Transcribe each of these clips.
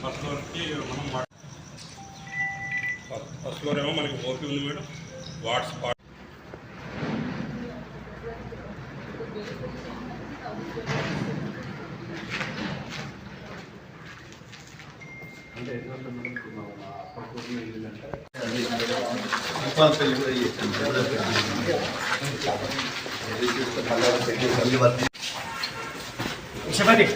First ఫ్లోర్కి మనం వా- ఫస్ట్ ఫ్లోర్ ఏమో మనకి ఓపీ ఉంది మేడం వాట్స్ పా- పెళ్ళి కూడా చేస్తాం పెళ్ళి వర్క్ భిక్షపతి భిక్షపతి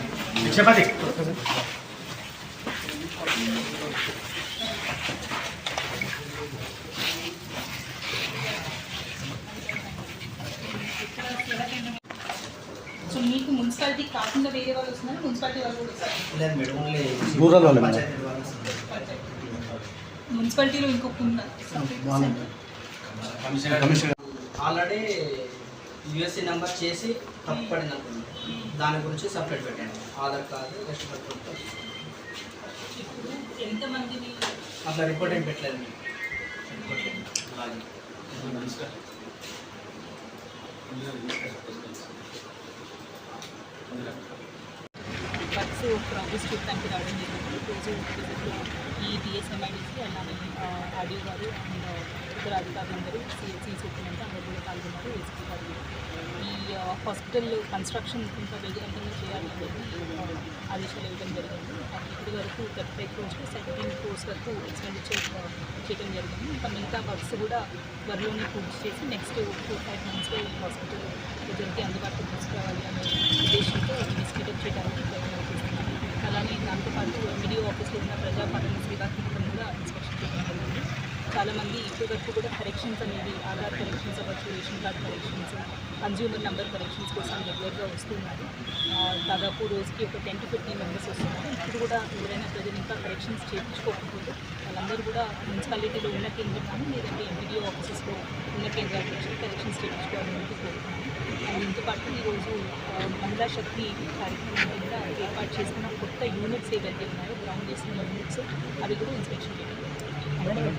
సో మీకు మున్సిపాలిటీ కాకుండా వేరే వాళ్ళు వస్తున్నారు మున్సిపాలిటీ వాళ్ళు కూడా వస్తారు. లేదు మేడం ఓన్లీ రూరల్ వాళ్ళే. మున్సిపాలిటీలో ఇంకొక ఆల్రెడీ యుఎస్సి నెంబర్ చేసి తప్పు పడింది దాని గురించి సపరేట్ పెట్టండి. ఆధార్ కార్డు రెస్ట్ పట్టుకుంటాం అట్లా రిపోర్ట్ ఏం పెట్టలేదు. బస్సు ప్రోగ్రెస్ చూడటానికి రావడం జరిగింది. రోజు ఈ డిఎస్ఎంఐడిసి అలానే ఆడియో గారు అండ్ ఇతర అధికారులందరూ సిఎస్సి సూపరింటెండెంట్ అందరూ కూడా పాల్గొన్నారు. ఎస్పీ గారు హాస్పిటల్ కన్స్ట్రక్షన్ ఇంకా వేగవంతంగా చేయాలి. అనేది ఆదేశాలు ఇవ్వడం జరిగింది. ఇప్పటి వరకు thirty five crores seventeen crores వరకు ఎక్స్పెండిచర్ చేయడం జరిగింది. ఇంకా మిగతా వర్క్స్ కూడా త్వరలోనే పూర్తి చేసి నెక్స్ట్ ఫోర్ ఫైవ్ మంత్స్లో ఈ హాస్పిటల్ ప్రజలకి అందుబాటులో తీసుకురావాలి అనే ఉద్దేశంతో ఇది చేయడానికి ప్రయత్నం చేస్తున్నాం అలానే దాంతోపాటు ఎండిఓ ఆఫీస్లో ఉన్న ప్రజాపాలన శ్రీకాకుళం కూడా ఇన్స్పెక్షన్ చేయడం జరిగింది. చాలామంది ఇప్పటి వరకు కూడా కరెక్షన్స్ అనేవి ఆధార్ కరెక్షన్స్ అవ్వచ్చు ration card corrections consumer number corrections కోసం రెగ్యులర్గా వస్తున్నారు. దాదాపు రోజుకి ఒక టెన్ టు ఫిఫ్టీన్ మెంబర్స్ వస్తున్నారు. ఇప్పుడు కూడా ఎవరైనా ప్రజలు ఇంకా కరెక్షన్స్ చేయించుకోకపోతే వాళ్ళందరూ కూడా మున్సిపాలిటీలో ఉన్న కేంద్రం కానీ లేదంటే ఎంపీడీఓ ఆఫీసెస్లో ఉన్న కేంద్రాలకు వచ్చి కరెక్షన్స్ చేయించుకోవాలని కోరుతున్నాను అండ్ దీంతో పాటు ఈరోజు మహిళా శక్తి కార్యక్రమం కింద ఏర్పాటు చేసిన కొత్త యూనిట్స్ ఏవైతే ఉన్నాయో గ్రౌండ్ చేసిన యూనిట్స్ అవి కూడా ఇన్స్పెక్షన్ చేయడం.